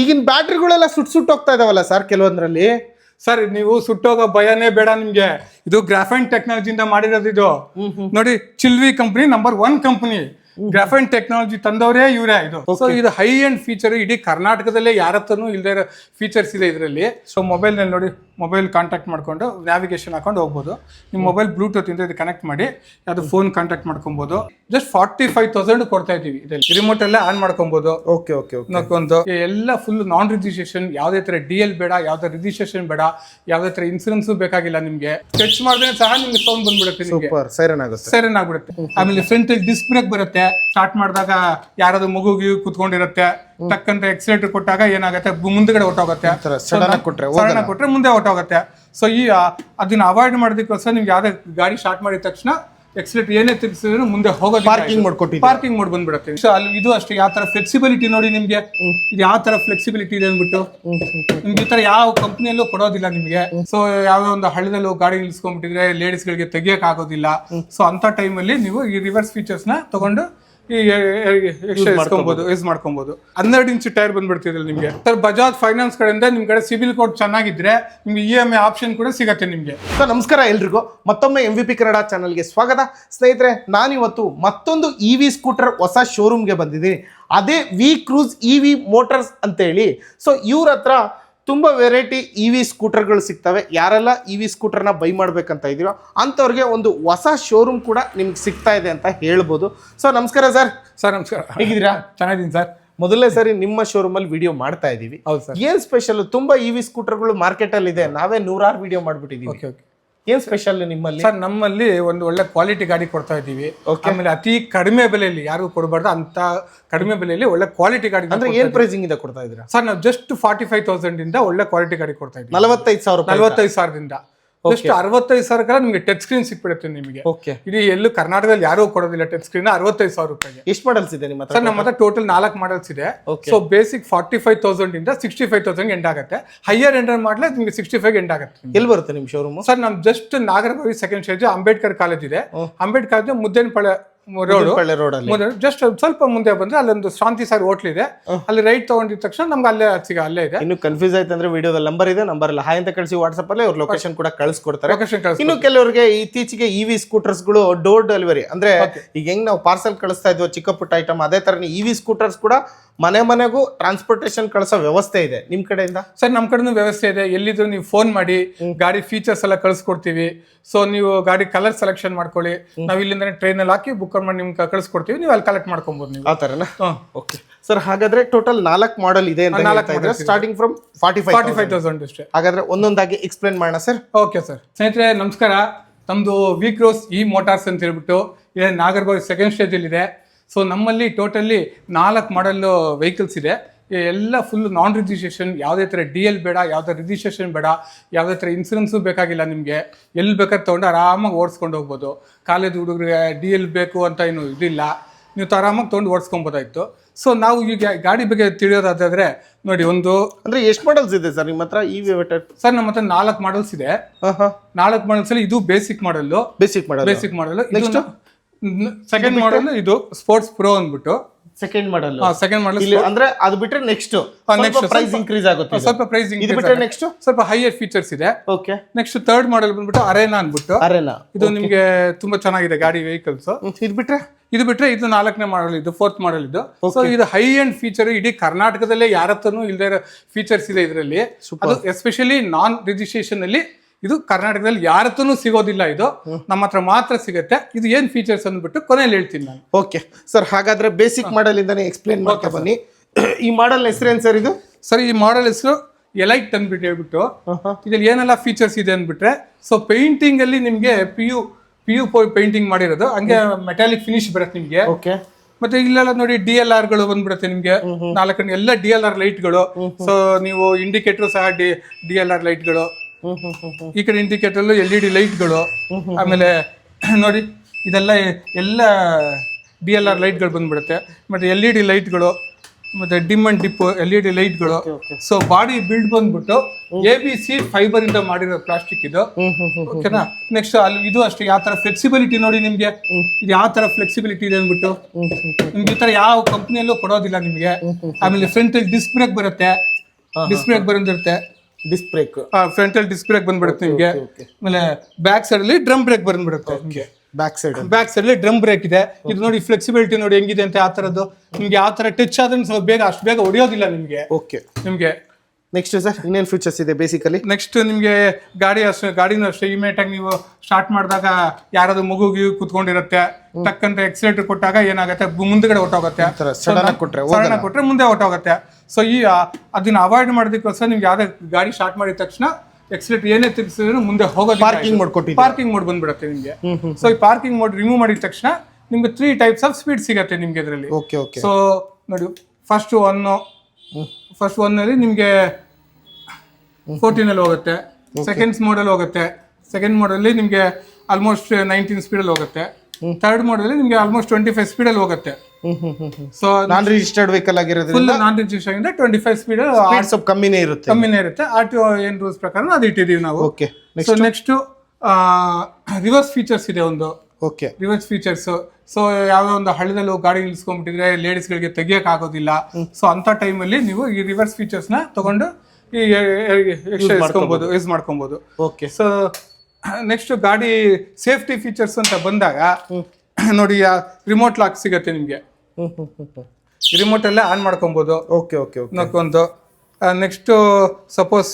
ಈಗಿನ ಬ್ಯಾಟ್ರಿಗಳೆಲ್ಲ ಸುಟ್ ಸುಟ್ಟು ಹೋಗ್ತಾ ಇದಾವಲ್ಲ ಸರ್ ಕೆಲವೊಂದರಲ್ಲಿ? ಸರ್ ನೀವು ಸುಟ್ಟೋಗೋ ಭಯನೇ ಬೇಡ ನಿಮ್ಗೆ. ಇದು ಗ್ರಾಫೈನ್ ಟೆಕ್ನಾಲಜಿಯಿಂದ ಮಾಡಿರೋದು ಇದು. ನೋಡಿ ಚಿಲ್ವಿ company number one company. Graphene technology ತಂದವರೇ ಇವರೇ ಇದು. ಸೊ ಇದು ಹೈ ಅಂಡ್ ಫೀಚರ್ ಇಡೀ ಕರ್ನಾಟಕದಲ್ಲೇ ಯಾರ ಹತ್ರನೂ ಇಲ್ಲದೆ ಇರೋ ಫೀಚರ್ಸ್ ಇದೆ ಇದರಲ್ಲಿ. ಸೊ ಮೊಬೈಲ್ನಲ್ಲಿ ನೋಡಿ ಮೊಬೈಲ್ ಕಾಂಟ್ಯಾಕ್ಟ್ ಮಾಡ್ಕೊಂಡು ನ್ಯಾವಿಗೇಷನ್ ಹಾಕೊಂಡು ಹೋಗ್ಬೋದು. ನಿಮ್ಮ ಮೊಬೈಲ್ ಬ್ಲೂಟೂತ್ ಇಂದ ಇದು ಕನೆಕ್ಟ್ ಮಾಡಿ ಅದು ಫೋನ್ ಕಾಂಟ್ಯಾಕ್ಟ್ ಮಾಡ್ಕೊಬೋದು. ಜಸ್ಟ್ ಫಾರ್ಟಿ ಫೈವ್ ತೌಸಂಡ್ ಕೊಡ್ತಾ ಇದೀವಿ ಇದರಲ್ಲಿ ರಿಮೋಟ್ ಎಲ್ಲ ಆನ್ ಮಾಡ್ಕೊಬಹುದು ಓಕೆ ಓಕೆ ಒಂದು ಎಲ್ಲ ಫುಲ್ ನಾನ್ ರಿಜಿಸ್ಟ್ರೇಷನ್ ಯಾವ್ದೇ ತರ ಡಿ ಎಲ್ ಬೇಡ ಯಾವ್ದೇ ರಿಜಿಸ್ಟ್ರೇಷನ್ ಬೇಡ ಯಾವ್ದೇ ತರ ಇನ್ಸೂರೆನ್ಸ್ ಬೇಕಾಗಿಲ್ಲ ನಿಮ್ಗೆ. ಟಚ್ ಮಾಡಿದ್ರೆ ಸಹ ನಿಮ್ಗೆ ಸೌಂಡ್ ಬಂದ್ಬಿಡುತ್ತೆ ಸೂಪರ್ ಸೈರನ್ ಆಗುತ್ತೆ. ಸೈರನ್ ಆಗ್ಬಿಡುತ್ತೆ. ಆಮೇಲೆ ಫ್ರಂಟ್ ಡಿಸ್ಕ್ ಬ್ರೇಕ್ ಬರುತ್ತೆ. ಸ್ಟಾರ್ಟ್ ಮಾಡಿದಾಗ ಯಾರಾದ್ರೂ ಮಗುಗಿ ಕುತ್ಕೊಂಡಿರುತ್ತೆ. ತಕ್ಕಂತ ಎಕ್ಸಿಲೇಟರ್ ಕೊಟ್ಟಾಗ ಏನಾಗುತ್ತೆ? ಮುಂದ್ಗಡೆ ಹೊಟ್ಟೋಗುತ್ತೆ ಕೊಟ್ರೆ ಕೊಟ್ರೆ ಮುಂದೆ ಹೊಟ್ಟೋಗುತ್ತೆ ಸೊ ಈ ಅದನ್ನ ಅವಾಯ್ಡ್ ಮಾಡೋದಕ್ಕೋಸ್ಕರ ನಿಮ್ಗೆ ಯಾವ್ದೇ ಗಾಡಿ ಸ್ಟಾರ್ಟ್ ಮಾಡಿದ ತಕ್ಷಣ ಎಕ್ಸಿಲೇಟರ್ ಏನೇ ತಿರ್ಸಿದ್ರು ಮುಂದೆ ಹೋಗೋದು ಪಾರ್ಕಿಂಗ್ ಮಾಡ್ಕೊಟ್ಟು ಪಾರ್ಕಿಂಗ್ ಮಾಡಿ ಬಂದ್ಬಿಡುತ್ತೆ. ಸೊ ಅಲ್ಲಿ ಇದು ಅಷ್ಟೇ ಯಾವ ತರ ಫ್ಲೆಕ್ಸಿಬಿಲಿಟಿ ನೋಡಿ ನಿಮ್ಗೆ? ಇದು ಯಾವ ತರ ಫ್ಲೆಕ್ಸಿಬಿಲಿಟಿ ಇದೆ ಅಂದ್ಬಿಟ್ಟು? ನಿಮ್ಗೆ ಈ ತರ ಯಾವ ಕಂಪ್ನಿಯಲ್ಲೂ ಕೊಡೋದಿಲ್ಲ ನಿಮ್ಗೆ. ಸೊ ಯಾವ್ದೋ ಒಂದು ಹಳ್ಳದಲ್ಲೂ ಗಾಡಿ ನಿಲ್ಸ್ಕೊಂಡ್ಬಿಟ್ಟಿದ್ರೆ ಲೇಡೀಸ್ ಗಳಿಗೆ ತೆಗಿಯಕ್ ಆಗೋದಿಲ್ಲ. ಸೊ ಅಂತ ಟೈಮಲ್ಲಿ ನೀವು ಈ ರಿವರ್ಸ್ ಫೀಚರ್ಸ್ನ ತಗೊಂಡು ಈ ಇಸ್ಕೊಬಹುದು ಯೂಸ್ ಮಾಡ್ಕೊಬಹುದು ಹನ್ನೆರಡು ಇಂಚ್ ಟೈರ್ ಬಂದ್ಬಿಡ್ತಿದ್ರೆ ನಿಮ್ಗೆ. ಸರ್ ಬಜಾಜ್ ಫೈನಾನ್ಸ್ ಕಡೆಯಿಂದ ನಿಮ್ ಕಡೆ ಸಿಬಿಲ್ ಕೋಡ್ ಚೆನ್ನಾಗಿದ್ರೆ ನಿಮ್ಗೆ ಇ ಎಂ ಐ ಆಪ್ಷನ್ ಕೂಡ ಸಿಗತ್ತೆ ನಿಮ್ಗೆ. ಸರ್ ನಮಸ್ಕಾರ ಎಲ್ರಿಗೂ. ಮತ್ತೊಮ್ಮೆ ಎಂ ವಿ ಪಿ ಕನ್ನಡ ಚಾನಲ್ಗೆ ಸ್ವಾಗತ. ಸ್ನೇಹಿತರೆ ನಾನಿವತ್ತು ಮತ್ತೊಂದು ಇ ವಿ ಸ್ಕೂಟರ್ ಹೊಸ ಶೋರೂಮ್ಗೆ ಬಂದಿದ್ದೀನಿ. ಅದೇ V Cruise E V motors ಅಂತೇಳಿ. ಸೊ ಇವ್ರ ಹತ್ರ ತುಂಬ ವೆರೈಟಿ ಇ ವಿ ಸ್ಕೂಟರ್ಗಳು ಸಿಗ್ತವೆ. ಯಾರೆಲ್ಲ ಇ ವಿ ಸ್ಕೂಟರ್ನ ಬೈ ಮಾಡಬೇಕಂತ ಇದ್ದೀರೋ ಅಂಥವ್ರಿಗೆ ಒಂದು ಹೊಸ ಶೋರೂಮ್ ಕೂಡ ನಿಮ್ಗೆ ಸಿಗ್ತಾ ಇದೆ ಅಂತ ಹೇಳ್ಬೋದು. ಸೊ ನಮಸ್ಕಾರ ಸರ್ ಸರ್ ನಮಸ್ಕಾರ. ಹೇಗಿದ್ದೀರಾ? ಚೆನ್ನಾಗಿದ್ದೀನಿ ಸರ್ ಮೊದಲನೇ ಸರಿ ನಿಮ್ಮ ಶೋರೂಮಲ್ಲಿ ವಿಡಿಯೋ ಮಾಡ್ತಾ ಇದ್ದೀವಿ. ಹೌದು ಸರ್ ಏನ್ ಸ್ಪೆಷಲ್ ತುಂಬಾ ಇ ವಿ ಸ್ಕೂಟರ್ಗಳು ಮಾರ್ಕೆಟಲ್ಲಿ ಇದೆ. ನಾವೇ ನೂರಾರು ವಿಡಿಯೋ ಮಾಡ್ಬಿಟ್ಟಿದ್ದೀವಿ. ಏನ್ ಸ್ಪೆಷಲ್ ನಿಮ್ಮಲ್ಲಿ? ಸರ್ ನಮ್ಮಲ್ಲಿ ಒಂದು ಒಳ್ಳೆ ಕ್ವಾಲಿಟಿ ಗಾಡಿ ಕೊಡ್ತಾ ಇದ್ದೀವಿ. ಆಮೇಲೆ ಅತಿ ಕಡಿಮೆ ಬೆಲೆಯಲ್ಲಿ ಯಾರಿಗೂ ಕೊಡಬಾರ್ದು ಅಂತ ಕಡಿಮೆ ಬೆಲೆಯಲ್ಲಿ ಒಳ್ಳೆ ಕ್ವಾಲಿಟಿ ಗಾಡಿ ಅಂದ್ರೆ ಏನ್ ಪ್ರೈಸಿಂಗ್ ಇಂದ ಕೊಡ್ತಾ ಇದ್ದೀರಾ? ಸರ್ ನಾವು ಜಸ್ಟ್ ಫಾರ್ಟಿ ಫೈವ್ ತೌಸಂಡ್ ಇಂದ ಒಳ್ಳೆ ಕ್ವಾಲಿಟಿ ಗಾಡಿ ಕೊಡ್ತಾ ಇದ್ದೀವಿ. ನಲವತ್ತೈದು ಸಾವಿರ ನಲವತ್ತೈದು ಸಾವಿರದಿಂದ. ಜಸ್ಟ್ ಅರವತ್ತೈದು ಕಾಲ ನಿಮಗೆ ಟಚ್ ಸ್ಕ್ರೀನ್ ಸಿಕ್ಬಿಡುತ್ತೆ ನಿಮಗೆ. ಓಕೆ ಇಡೀ ಎಲ್ಲೂ ಕರ್ನಾಟಕದಲ್ಲಿ ಯಾರೂ ಕೊಡೋದಿಲ್ಲ ಟಚ್ ಸ್ಕ್ರೀನ್ ಅರವತ್ತೈದು ಸಾವಿರ ರೂಪಾಯಿಗೆ. ಎಷ್ಟು ಮಾಡಲ್ಸ್ ಇದೆ ನಿಮ್ಮ ಸರ್ ನಮ್ಮ ಹತ್ರ ಟೋಟಲ್ ನಾಲ್ಕು ಮಾಡಲ್ಸ್ ಇದೆ. So basic forty five thousand ಇಂದ ಸಿಕ್ಸ್ಟಿ ಫೈವ್ ತೌಸಂಡ್ ಎಂಡ್ ಆಗುತ್ತೆ. ಹೈಯರ್ ಎಂಡ್ ಮಾಡಲೇ ನಿಮಗೆ ಸಿಕ್ಸ್ಟಿ ಫೈವ್ ಎಂಡ್ ಆಗುತ್ತೆ ಎಲ್ಲಿ ಬರುತ್ತೆ ನಿಮ್ಮ ಶೋರೂಮ್ ಸರ್ ನಮ್ಮ just Nagarbhavi second stage Ambedkar college ಇದೆ. Ambedkar college Muddenapalli road road ಅಲ್ಲಿ ಜಸ್ಟ್ ಸ್ವಲ್ಪ ಮುಂದೆ ಬಂದ್ರೆ ಅಲ್ಲೊಂದು ಶಾಂತಿ ಸಾರ್ ಹೋಟ್ಲ್ ಇದೆ. ಅಲ್ಲಿ ರೈಟ್ ತಗೊಂಡಿದ ತಕ್ಷಣ ನಮ್ಗೆ ಅಲ್ಲೇ ಸಿಗ ಅಲ್ಲೇ ಇದೆ. ಇನ್ನು ಕನ್ಫ್ಯೂಸ್ ಆಯ್ತು ಅಂದ್ರೆ ವಿಡಿಯೋದಲ್ಲಿ ನಂಬರ್ ಇದೆ ನಂಬರ್ ಇಲ್ಲ. ಹಾಯ್ ಅಂತ ಕಳಿಸಿ ವಾಟ್ಸ್ಆಪ್ ಅಲ್ಲಿ ಅವ್ರ ಲೊಕೇಶನ್ ಕೂಡ ಕಳಿಸ್ಕೊಡ್ತಾರೆ. ಇನ್ನು ಕೆಲವರಿಗೆ ಇತ್ತೀಚೆಗೆ ಇ ವಿ ಸ್ಕೂಟರ್ಸ್ಗಳು ಡೋರ್ ಡೆಲಿವರಿ ಅಂದ್ರೆ ಈಗ ಹೆಂಗ್ ನಾವು ಪಾರ್ಸೆಲ್ ಕಳಿಸ್ತಾ ಇದ್ವಿ ಚಿಕ್ಕ ಪುಟ್ಟ ಐಟಮ್ ಅದೇ ತರ ಇ ವಿ ಸ್ಕೂಟರ್ಸ್ ಕೂಡ ಮನೆ ಮನೆಗೂ ಟ್ರಾನ್ಸ್ಪೋರ್ಟೇಶನ್ ಕಳಿಸೋ ವ್ಯವಸ್ಥೆ ಇದೆ. ನಿಮ್ ಕಡೆಯಿಂದ? ಸರ್ ನಮ್ಮ ಕಡೆನೂ ವ್ಯವಸ್ಥೆ ಇದೆ. ಎಲ್ಲಿದ್ರು ನೀವು ಫೋನ್ ಮಾಡಿ ಗಾಡಿ ಫೀಚರ್ಸ್ ಎಲ್ಲ ಕಳಿಸ್ಕೊಡ್ತೀವಿ. ಸೊ ನೀವು ಗಾಡಿ ಕಲರ್ ಸೆಲೆಕ್ಷನ್ ಮಾಡ್ಕೊಳ್ಳಿ. ನಾವು ಇಲ್ಲಿಂದ ಟ್ರೈನ್ ಅಲ್ಲಿ ಹಾಕಿ ಬುಕ್ ಮಾಡಿ ನಿಮ್ಗೆ ಕಳಿಸ್ಕೊಡ್ತೀವಿ ನೀವು ಅಲ್ಲಿ ಕಲೆಕ್ಟ್ ಮಾಡ್ಕೊಬೋದು ನೀವು. ಆ ಹ್ಮ್. ಓಕೆ. ಸರ್ ಹಾಗಾದ್ರೆ ಟೋಟಲ್ ನಾಲ್ಕು ಮಾಡೆಲ್ ಇದೆ ಅಂತ ನಾಲ್ಕು ಮಾಡಿದ್ರೆ starting from forty five forty five thousand ಅಷ್ಟೇ. ಹಾಗಾದ್ರೆ ಒಂದೊಂದಾಗಿ ಎಕ್ಸ್ಪ್ಲೇನ್ ಮಾಡೋಣ ಸರ್ ಓಕೆ ಸರ್ ಸ್ನೇಹಿತರೆ ನಮಸ್ಕಾರ. ನಮ್ಮದು ವಿಕ್ರೋಸ್ ಇ ಮೋಟಾರ್ಸ್ ಅಂತ ಹೇಳ್ಬಿಟ್ಟು ಇದೆ ನಾಗರ್ಬಾವಿ ಸೆಕೆಂಡ್ ಸ್ಟೇಜಲ್ಲಿ ಇದೆ ಸೊ ನಮ್ಮಲ್ಲಿ ಟೋಟಲಿ ನಾಲ್ಕು ಮಾಡಲ್ ವೆಹಿಕಲ್ಸ್ ಇದೆ. ಎಲ್ಲ ಫುಲ್ ನಾನ್ ರಿಜಿಸ್ಟ್ರೇಷನ್ ಯಾವುದೇ ಥರ ಡಿ ಎಲ್ ಬೇಡ ಯಾವುದೇ ರಿಜಿಸ್ಟ್ರೇಷನ್ ಬೇಡ ಯಾವುದೇ ಥರ ಇನ್ಸೂರೆನ್ಸು ಬೇಕಾಗಿಲ್ಲ ನಿಮಗೆ. ಎಲ್ಲಿ ಬೇಕಾದ್ರೆ ತೊಗೊಂಡು ಆರಾಮಾಗಿ ಓಡಿಸ್ಕೊಂಡು ಹೋಗ್ಬೋದು. ಕಾಲೇಜ್ ಹುಡುಗರಿಗೆ ಡಿ ಎಲ್ ಬೇಕು ಅಂತ ಏನು ಇದಿಲ್ಲ. ನೀವು ಆರಾಮಾಗಿ ತೊಗೊಂಡು ಓಡಿಸ್ಕೊಬೋದಾಯ್ತು. ಸೊ ನಾವು ಈಗ ಗಾಡಿ ಬಗ್ಗೆ ತಿಳಿಯೋದಾದ್ರೆ ನೋಡಿ ಒಂದು ಅಂದ್ರೆ ಎಷ್ಟು ಮಾಡಲ್ಸ್ ಇದೆ ಸರ್ ನಿಮ್ಮ ಹತ್ರ? ಈ ವೇಟರ್ ಸರ್ ನಮ್ಮ ಹತ್ರ ನಾಲ್ಕು ಮಾಡಲ್ಸ್ ಇದೆ. ನಾಲ್ಕು ಮಾಡಲ್ಸ್ ಅಲ್ಲಿ ಇದು basic model basic model basic model second model ಇದು ಸ್ಪೋರ್ಟ್ಸ್ ಪ್ರೋ ಅಂದ್ಬಿಟ್ಟು. ಸೆಕೆಂಡ್ ಮಾಡಲ್ ಸೆಕೆಂಡ್ ಮಾಡಲ್ ಅಂದ್ರೆ ಅದು ಬಿಟ್ರೆ ನೆಕ್ಸ್ಟ್ ನೆಕ್ಸ್ಟ್ ಪ್ರೈಸ್ ಇನ್ಕ್ರೀಸ್ ಆಗುತ್ತೆ ಸ್ವಲ್ಪ ಪ್ರೈಸ್ ಇದು ಬಿಟ್ರೆ ನೆಕ್ಸ್ಟ್ ಸ್ವಲ್ಪ ಹೈಯರ್ ಫೀಚರ್ಸ್ ಇದೆ. ಓಕೆ ನೆಕ್ಸ್ಟ್ ಥರ್ಡ್ ಮಾಡೆಲ್ ಬಂದ್ಬಿಟ್ಟು ಅರೇನಾ ಅನ್ಬಿಟ್ಟು ಅರೆನಾ ಇದು ನಿಮ್ಗೆ ತುಂಬಾ ಚೆನ್ನಾಗಿದೆ ಗಾಡಿ ವೆಹಿಕಲ್ಸ್ ಇದು ಬಿಟ್ರೆ? ಇದು ಬಿಟ್ರೆ ಇದು ನಾಲ್ಕನೇ ಮಾಡಲ್ ಇದು ಫೋರ್ತ್ ಮಾಡಲ್ ಇದು. ಸೊ ಇದು ಹೈ ಅಂಡ್ ಫೀಚರ್ ಇಡೀ ಕರ್ನಾಟಕದಲ್ಲೇ ಯಾರತ್ರನೂ ಇಲ್ದೇ ಇಲ್ಲದೆ ಇರೋ ಫೀಚರ್ಸ್ ಇದೆ ಇದರಲ್ಲಿ. ಅದು ಎಸ್ಪೆಷಲಿ ನಾನ್ ರಿಜಿಸ್ಟ್ರೇಷನ್ ಅಲ್ಲಿ ಇದು ಕರ್ನಾಟಕದಲ್ಲಿ ಯಾರ ಹತ್ರನೂ ಸಿಗೋದಿಲ್ಲ ಇದು. ನಮ್ಮ ಹತ್ರ ಮಾತ್ರ ಸಿಗುತ್ತೆ. ಇದು ಏನ್ ಫೀಚರ್ಸ್ ಅಂದ್ಬಿಟ್ಟು ಕೊನೆಯಲ್ಲಿ ಹೇಳ್ತೀನಿ ನಾನು. ಓಕೆ. ಸರ್ ಹಾಗಾದ್ರೆ ಬೇಸಿಕ್ ಮಾಡೆಲ್ ಇಂದಾನೆ ಎಕ್ಸ್ಪ್ಲೇನ್ ಮಾಡ್ತಾ ಬನ್ನಿ. ಈ ಮಾಡಲ್ ಹೆಸರೇನು ಸರ್ ಇದು? ಸರ್ ಈ ಮಾಡೆಲ್ ಹೆಸರು ಎಲೈಟ್ ಅಂದ್ಬಿಟ್ಟು ಹೇಳ್ಬಿಟ್ಟು ಇದ್ರಲ್ಲಿ ಏನೆಲ್ಲ ಫೀಚರ್ಸ್ ಇದೆ ಅಂದ್ಬಿಟ್ರೆ ಸೊ ಪೇಂಟಿಂಗ್ ಅಲ್ಲಿ ನಿಮ್ಗೆ P U P U painting ಮಾಡಿರೋದು. ಹಂಗೆ ಮೆಟಾಲಿಕ್ ಫಿನಿಶ್ ಬರುತ್ತೆ ನಿಮ್ಗೆ. ಓಕೆ. ಮತ್ತೆ ಇಲ್ಲೆಲ್ಲ ನೋಡಿ ಡಿ ಎಲ್ ಆರ್ಗಳು ಬಂದ್ಬಿಡುತ್ತೆ ನಿಮ್ಗೆ. ನಾಲ್ಕನೇ ಎಲ್ಲ ಡಿ ಎಲ್ ಆರ್ ಲೈಟ್ಗಳು ಸೊ ನೀವು ಇಂಡಿಕೇಟರ್ ಸಹ ಡಿ ಡಿ ಎಲ್ ಆರ್ ಲೈಟ್ಗಳು ಈ ಕಡೆ ಇಂಡಿಕೇಟರ್ ಎಲ್ ಇ ಡಿ ಲೈಟ್ಗಳು ಆಮೇಲೆ ನೋಡಿ ಇದೆಲ್ಲ ಎಲ್ಲ ಡಿ ಎಲ್ ಆರ್ ಲೈಟ್ಗಳು ಬಂದ್ಬಿಡುತ್ತೆ. ಮತ್ತೆ ಎಲ್ ಇ ಡಿ ಲೈಟ್ಗಳು ಮತ್ತೆ dim and dip L E D ಲೈಟ್ಗಳು. ಸೊ ಬಾಡಿ ಬಿಲ್ಡ್ ಬಂದ್ಬಿಟ್ಟು ಎ ಬಿ ಸಿ ಫೈಬರ್ ಇಂದ ಮಾಡಿರೋ ಪ್ಲಾಸ್ಟಿಕ್ ಇದು. ಓಕೆನಾ ನೆಕ್ಸ್ಟ್ ಅಲ್ಲಿ ಇದು ಅಷ್ಟೇ ಯಾವ ತರ ಫ್ಲೆಕ್ಸಿಬಿಲಿಟಿ ನೋಡಿ ನಿಮ್ಗೆ. ಇದು ಯಾವ ತರ ಫ್ಲೆಕ್ಸಿಬಿಲಿಟಿ ಇದೆ ಅಂದ್ಬಿಟ್ಟು. ನಿಮ್ಗೆ ಈ ತರ ಯಾವ ಕಂಪ್ನಿಯಲ್ಲೂ ಕೊಡೋದಿಲ್ಲ ನಿಮ್ಗೆ. ಆಮೇಲೆ ಫ್ರಂಟ್ ಅಲ್ಲಿ ಡಿಸ್ಕ್ ಬ್ರೇಕ್ ಬರುತ್ತೆ. ಡಿಸ್ಕ್ ಬ್ರೇಕ್ ಬಂದಿರುತ್ತೆ ಡಿಸ್ಕ್ ಬ್ರೇಕ್ ಫ್ರಂಟಲ್ ಡಿಸ್ಕ್ ಬ್ರೇಕ್ ಬಂದ್ಬಿಡುತ್ತೆ ನಿಮಗೆ. ಆಮೇಲೆ ಬ್ಯಾಕ್ ಸೈಡ್ ಅಲ್ಲಿ ಡ್ರಮ್ ಬ್ರೇಕ್ ಬಂದ್ಬಿಡುತ್ತೆ ನಿಮ್ಗೆ. ಬ್ಯಾಕ್ ಸೈಡ್ ಬ್ಯಾಕ್ ಸೈಡ್ ಅಲ್ಲಿ ಡ್ರಮ್ ಬ್ರೇಕ್ ಇದೆ. ಇದು ನೋಡಿ ಫ್ಲೆಕ್ಸಿಬಿಲಿಟಿ ನೋಡಿ ಹೆಂಗಿದೆ ಅಂತ ಆ ತರದ್ದು. ನಿಮ್ಗೆ ಯಾವ ತರ ಟಚ್ ಆದ್ರೆ ಸ್ವಲ್ಪ ಬೇಗ ಅಷ್ಟು ಬೇಗ ಹೊಡೆಯೋದಿಲ್ಲ ನಿಮ್ಗೆ. ಓಕೆ ನಿಮ್ಗೆ ನೆಕ್ಸ್ಟ್ ಸರ್ ಇನ್ನೇನು ಫೀಚರ್ಸ್ ಇದೆ ಬೇಸಿಕಲಿ ನೆಕ್ಸ್ಟ್ ನಿಮಗೆ ಗಾಡಿ ಅಷ್ಟೇ ಗಾಡಿನೂ ಅಷ್ಟೇ ಇಮಿಡಿಯೇಟಾಗಿ ನೀವು ಸ್ಟಾರ್ಟ್ ಮಾಡಿದಾಗ ಯಾರಾದ್ರೂ ಮಗು ಗಿಗು ಕುತ್ಕೊಂಡಿರುತ್ತೆ ತಕ್ಕಂತೆ ಎಕ್ಸಿಲೇಟರ್ ಕೊಟ್ಟಾಗ ಏನಾಗುತ್ತೆ? ಮುಂದ್ಗಡೆ ಹೊಟ್ಟೋಗುತ್ತೆ ಆಗಿ ಕೊಟ್ರೆ ಸಡನ್ ಕೊಟ್ರೆ ಮುಂದೆ ಹೊಟ್ಟೋಗುತ್ತೆ ಸೊ ಈ ಅದನ್ನ ಅವಾಯ್ಡ್ ಮಾಡೋದಕ್ಕೋಸ್ಕರ ನಿಮ್ಗೆ ಯಾವುದೇ ಗಾಡಿ ಸ್ಟಾರ್ಟ್ ಮಾಡಿದ ತಕ್ಷಣ ಎಕ್ಸಿಲೇಟರ್ ಏನೇ ತಿರ್ಸಿದ್ರು ಮುಂದೆ ಹೋಗೋದು ಪಾರ್ಕಿಂಗ್ ಮೋಡ್ ಕೊಟ್ಟಿ ಪಾರ್ಕಿಂಗ್ ಮೋಡ್ ಬಂದ್ಬಿಡುತ್ತೆ ನಿಮಗೆ. ಸೊ ಈ ಪಾರ್ಕಿಂಗ್ ಮೋಡ್ ರಿಮೂವ್ ಮಾಡಿದ ತಕ್ಷಣ ನಿಮ್ಗೆ ತ್ರೀ ಟೈಪ್ಸ್ ಆಫ್ ಸ್ಪೀಡ್ ಸಿಗತ್ತೆ ನಿಮ್ಗೆ ಇದರಲ್ಲಿ. ಓಕೆ ಓಕೆ ಸೊ ನೋಡಿ ಫಸ್ಟ್ ಒನ್ ಫಸ್ಟ್ ಒನ್ ಅಲ್ಲಿ ನಿಮ್ಗೆ ಫೋರ್ಟೀನಲ್ಲಿ ಹೋಗುತ್ತೆ. ಸೆಕೆಂಡ್ಸ್ ಮೋಡಲ್ ಹೋಗುತ್ತೆ. ಸೆಕೆಂಡ್ ಮೋಡಲ್ಲಿ ನಿಮಗೆ ಆಲ್ಮೋಸ್ಟ್ ನೈನ್ಟೀನ್ ಸ್ಪೀಡಲ್ಲಿ ಹೋಗುತ್ತೆ. ಥರ್ಡ್ ಮೋಡಲ್ಲಿ ನಿಮಗೆ ಆಲ್ಮೋಸ್ಟ್ ಟ್ವೆಂಟಿ ಫೈವ್ ಸ್ಪೀಡಲ್ಲಿ ಹೋಗುತ್ತೆ. ಸೊ ನಾನ್ ರಿಜಿಸ್ಟರ್ಡ್ ವೆಹಿಕಲ್ ಆಗಿರೋದ್ರಿಂದ ಫುಲ್ ನಾನ್ ರಿಜಿಸ್ಟರ್ ಇಂದ ಟ್ವೆಂಟಿ ಫೈವ್ ಸ್ಪೀಡ್ ಸ್ವಲ್ಪ ಕಮ್ಮಿನೇ ಇರುತ್ತೆ. ಕಮ್ಮಿನೇ ಇರುತ್ತೆ. ಆರ್ ಟಿ ಏನ್ ರೂಲ್ಸ್ ಪ್ರಕಾರ ಅದು ಇಟ್ಟಿದೀವಿ ನಾವು. Okay so next reverse features ಇದೆ ಒಂದು. ಓಕೆ ರಿವರ್ಸ್ ಫೀಚರ್ಸ್ ಸೊ ಯಾವ್ದೋ ಒಂದು ಹಳ್ಳದಲ್ಲಿ ಹೋಗಿ ಗಾಡಿ ನಿಲ್ಸ್ಕೊಂಡ್ಬಿಟ್ಟಿದ್ರೆ ಲೇಡೀಸ್ಗಳಿಗೆ ತೆಗಿಯಕ್ ಆಗೋದಿಲ್ಲ. ಸೊ ಅಂತ ಟೈಮಲ್ಲಿ ನೀವು ಈ ರಿವರ್ಸ್ ಫೀಚರ್ಸ್ನ ತಗೊಂಡು ಈ ಮಾಡ್ಕೊಬಹುದು ಯೂಸ್ ಮಾಡ್ಕೊಬಹುದು ಓಕೆ ಸೊ ನೆಕ್ಸ್ಟ್ ಗಾಡಿ ಸೇಫ್ಟಿ ಫೀಚರ್ಸ್ ಅಂತ ಬಂದಾಗ ನೋಡಿ ರಿಮೋಟ್ ಲಾಕ್ ಸಿಗತ್ತೆ ನಿಮ್ಗೆ. ರಿಮೋಟ್ ಅಲ್ಲೇ ಆನ್ ಮಾಡ್ಕೊಬಹುದು ಓಕೆ ಓಕೆ ನೋಡ್ಕೊಂಡು ನೆಕ್ಸ್ಟ್ ಸಪೋಸ್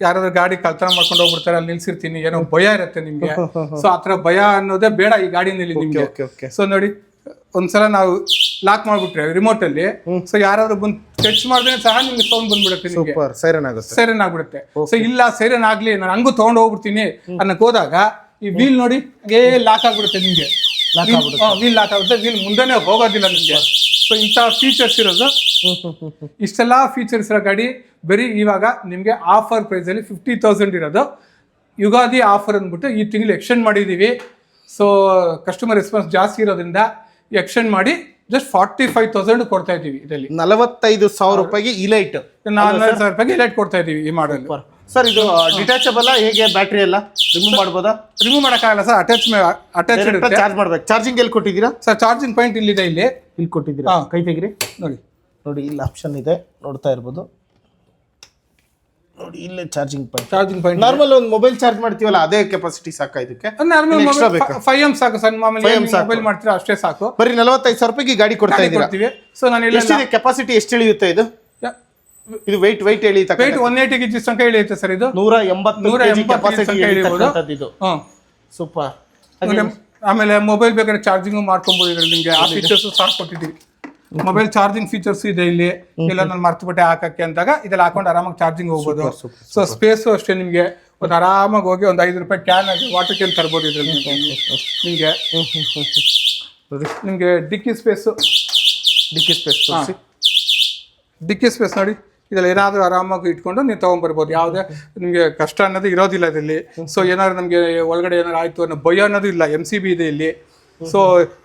ಯಾರಾದ್ರೂ ಗಾಡಿ ಕಳ್ತನ ಮಾಡ್ಕೊಂಡು ಹೋಗ್ಬಿಡ್ತಾರೆ ಅಲ್ಲಿ ನಿಲ್ಸಿರ್ತೀನಿ. ಏನೋ ಭಯ ಇರುತ್ತೆ ನಿಮ್ಗೆ. ಸೊ ಆತರ ಭಯ ಅನ್ನೋದೇ ಬೇಡ ಈ ಗಾಡಿನಲ್ಲಿ ನಿಮ್ಗೆ. ಸೊ ನೋಡಿ ಒಂದ್ಸಲ ನಾವು ಲಾಕ್ ಮಾಡ್ಬಿಟ್ರೆ ರಿಮೋಟ್ ಅಲ್ಲಿ ಸೊ ಯಾರಾದ್ರೂ ಬಂದು ಟಚ್ ಮಾಡಿದ್ರೆ ಸಹ ನಿಮ್ಗೆ ಸೌಂಡ್ ಬಂದ್ಬಿಡುತ್ತೆ ಸೂಪರ್ ಸೈರನ್ ಆಗುತ್ತೆ. ಸೈರನ್ ಆಗ್ಬಿಡುತ್ತೆ. ಸೊ ಇಲ್ಲ ಸೈರನ್ ಆಗ್ಲಿ ನಾನು ಹಂಗೂ ತಗೊಂಡು ಹೋಗ್ಬಿಡ್ತೀನಿ ಅನ್ನಕ್ ಹೋದಾಗ ಈ ವೀಲ್ ನೋಡಿ ಏ ಲಾಕ್ ಆಗ್ಬಿಡುತ್ತೆ ನಿಮ್ಗೆ. ವೀಲ್ ಲಾಕ್ ಆಗುತ್ತೆ ವೀಲ್ ಮುಂದೆನೆ ಹೋಗೋದಿಲ್ಲ ನಿಮ್ಗೆ. ಸೊ ಇಂಥ ಫೀಚರ್ಸ್ ಇರೋದು. ಇಷ್ಟೆಲ್ಲ ಫೀಚರ್ಸ್ ಇರೋ ಗಾಡಿ ಬರೀ ಇವಾಗ ನಿಮಗೆ ಆಫರ್ ಪ್ರೈಸಲ್ಲಿ ಫಿಫ್ಟಿ ತೌಸಂಡ್ ಇರೋದು. ಯುಗಾದಿ ಆಫರ್ ಅಂದ್ಬಿಟ್ಟು ಈ ತಿಂಗಳು ಎಕ್ಸ್ಟೆಂಡ್ ಮಾಡಿದ್ದೀವಿ ಸೊ ಕಸ್ಟಮರ್ ರೆಸ್ಪಾನ್ಸ್ ಜಾಸ್ತಿ ಇರೋದ್ರಿಂದ ಎಕ್ಸ್ಟೆಂಡ್ ಮಾಡಿ ಜಸ್ಟ್ ಫಾರ್ಟಿ ಫೈವ್ ತೌಸಂಡ್ ಕೊಡ್ತಾ ಇದ್ದೀವಿ ಇದರಲ್ಲಿ. ನಲವತ್ತೈದು ಸಾವಿರ ರೂಪಾಯಿಗೆ ಇಲೈಟ್ ನಾಲ್ಕು ಸಾವಿರ ರೂಪಾಯಿಗೆ ಇಲೈಟ್ ಕೊಡ್ತಾ ಇದ್ದೀವಿ ಈ ಮಾಡಲ್ ಸರ್ ಇದು ಡಿಟ್ಯಾಚಬಲ್ ಹೇಗೆ? ಬ್ಯಾಟ್ರಿ ಎಲ್ಲ ರಿಮೂವ್ ಮಾಡ್ಬೋದಾ? ರಿಮೂವ್ ಮಾಡೋಕ್ಕಾಗಲ್ಲ ಸರ್ ಅಟ್ಯಾಚ್ ಅಟ್ಯಾಚ್ ಚಾರ್ಜ್ ಮಾಡ್ಬೇಕು. ಚಾರ್ಜಿಂಗ್ ಎಲ್ಲಿ ಕೊಟ್ಟಿದ್ದೀರಾ? ಸರ್ ಚಾರ್ಜಿಂಗ್ ಪಾಯಿಂಟ್ ಇಲ್ಲಿದೆ ಇಲ್ಲಿ. ಇಲ್ಲಿ ಕೊಟ್ಟಿದ್ದೀರಾ. ಕೈ ತೆಗಿರಿ. ನೋಡಿ. ನೋಡಿ ಇಲ್ಲಿ ಆಪ್ಷನ್ ಇದೆ. ನೋಡ್ತಾ ಇರ್ಬೋದು. ನೋಡಿ ಇಲ್ಲೇ charging point charging point normal ಒಂದು ಮೊಬೈಲ್ ಚಾರ್ಜ್ ಮಾಡ್ತೀವಲ್ಲ ಅದೇ ಕೆಪಾಸಿಟಿ ಸಾಕು ಇದಕ್ಕೆ? ನಾರ್ಮಲ್ ಫೈವ್ ಎಂ ಸಾಕು ಸರ್ ಮಾಮೂಲಿ 5M ಮೊಬೈಲ್ ಮಾಡ್ತೀರಾ ಅಷ್ಟೇ ಸಾಕು. ಬರೀ ನಲವತ್ತೈದು ಸಾವಿರ ರೂಪಾಯಿಗೆ ಗಾಡಿ ಕೊಡ್ತಾ ಇದ್ದೀವಿ ಸೊ ನಾನು ಇಲ್ಲಿ ಎಷ್ಟಿದೆ ಕೆಪಾಸಿಟಿ ಎಷ್ಟು ಇಳಿಯುತ್ತೆ ಇದು? ಇದು ವೆಯ್ಟ್ ವೆಯ್ಟ್ ಹೇಳಿ ವೇಟ್ ಒನ್ ಏಯ್ಟಿ ಕೆಜಿ ತನಕ ಇಳಿಯುತ್ತೆ ಸರ್ ಇದು? ನೂರ ಎಂಬತ್ತು ನೂರ ಎಂಬತ್ತು ಕೆಪಾಸಿಟಿ ತನಕ ಇದು ಹ್ಮ್ ಸೂಪರ್ ಆಮೇಲೆ ಮೊಬೈಲ್ ಬೇಕಾದ್ರೆ ಚಾರ್ಜಿಂಗ್ ಮಾಡ್ಕೊಬೋದು ಇದ್ರಲ್ಲಿ ನಿಮಗೆ. ಆ ಫೀಚರ್ಸ್ ಸಹ ಕೊಟ್ಟಿದ್ದೀವಿ. ಮೊಬೈಲ್ ಚಾರ್ಜಿಂಗ್ ಫೀಚರ್ಸ್ ಇದೆ ಇಲ್ಲಿ. ಇಲ್ಲ ನಾನು ಮರ್ತುಬಿಟ್ಟೆ ಹಾಕಕ್ಕೆ ಅಂದಾಗ ಇದೆಲ್ಲ ಹಾಕೊಂಡು ಆರಾಮಾಗಿ ಚಾರ್ಜಿಂಗ್ ಹೋಗ್ಬೋದು. ಸೊ ಸ್ಪೇಸು ಅಷ್ಟೇ ನಿಮಗೆ. ಒಂದು ಆರಾಮಾಗಿ ಹೋಗಿ ಒಂದು ಐದು ರೂಪಾಯಿ ಕ್ಯಾನ್ ಆಗಿ ವಾಟರ್ ಕ್ಯಾನ್ ತರ್ಬೋದು ಇದ್ರಲ್ಲಿ ನಿಮಗೆ. ನಿಮಗೆ? ಡಿಕ್ಕಿ ಸ್ಪೇಸು ಡಿಕ್ಕಿ ಸ್ಪೇಸ್ ಡಿಕ್ಕಿ ಸ್ಪೇಸ್ ನೋಡಿ. ಇದ್ರಲ್ಲಿ ಏನಾದರೂ ಆರಾಮಾಗಿ ಇಟ್ಕೊಂಡು ನೀವು ತೊಗೊಂಬರ್ಬೋದು. ಯಾವುದೇ ನಿಮಗೆ ಕಷ್ಟ ಅನ್ನೋದು ಇರೋದಿಲ್ಲ ಇದರಲ್ಲಿ. ಸೊ ಏನಾದ್ರು ನಮಗೆ ಒಳಗಡೆ ಏನಾರು ಆಯಿತು ಅನ್ನೋ ಭಯ ಅನ್ನೋದು ಇಲ್ಲ. ಎಂ ಸಿ ಬಿ ಇದೆ ಇಲ್ಲಿ. ಸೊ